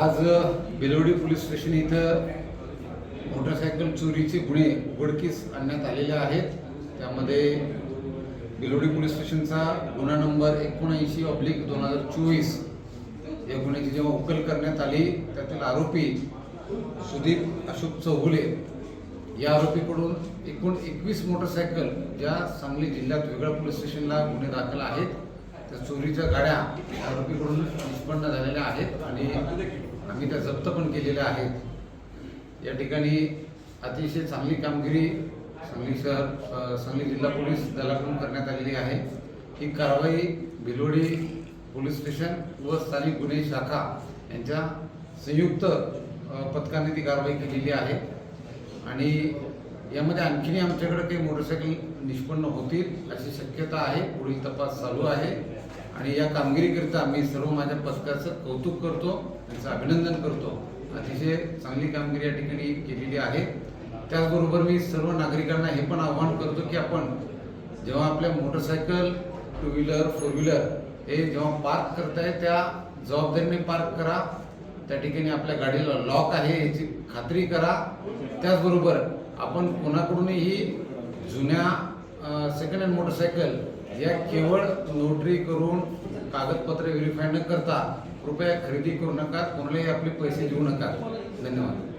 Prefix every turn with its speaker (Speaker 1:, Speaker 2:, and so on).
Speaker 1: आज Belwadi police station इथं motorcycle चोरीचे गुन्हे उघडकीस आणण्यात आलेले आहेत. त्यामध्ये बेलवडी पोलीस स्टेशनचा गुन्हा नंबर एकोणऐंशी ऑब्लिक दोन हजार चोवीस या गुन्ह्याची जेव्हा उकल करण्यात आली त्यातील आरोपी सुदीप अशोक चौगुले या आरोपीकडून एकूण एकवीस मोटरसायकल ज्या सांगली जिल्ह्यात वेगळ्या पोलीस स्टेशनला गुन्हे दाखल आहेत. त्या चोरीच्या गाड्या या आरोपीकडून निष्पन्न झालेल्या आहेत आणि आम्ही त्या जप्त पण केलेल्या आहेत या ठिकाणी अतिशय चांगली कामगिरी सांगली शहर सांगली जिल्हा पोलीस दलाकडून करण्यात आलेली आहे. ही कारवाई भिलोडी पोलीस स्टेशन व स्थानिक गुन्हे शाखा यांच्या संयुक्त पथकाने ती कारवाई केलेली आहे. आणि यामध्ये आणखीनही आमच्याकडे काही मोटरसायकल निष्पन्न होतील अशी शक्यता आहे. पुढील तपास चालू आहे. आणि या कामगिरीकरिता मी सर्व माझ्या पथकाचं कौतुक करतो त्यांचं अभिनंदन करतो. अतिशय चांगली कामगिरी या ठिकाणी केलेली आहे. त्याचबरोबर मी सर्व नागरिकांना हे पण आव्हान करतो की आपण जेव्हा आपल्या motorcycle two wheeler four wheeler हे जेव्हा पार्क करताय त्या जबाबदारीने पार्क करा. त्या ठिकाणी आपल्या गाडीला लॉक आहे याची खात्री करा. त्याचबरोबर आपण कोणाकडूनही जुन्या सेकंड हँड मोटरसायकल या केवळ नोटरी करून कागदपत्रे व्हेरीफाय न करता कृपया खरेदी करू नका. कोणालाही आपले पैसे देऊ नका. धन्यवाद.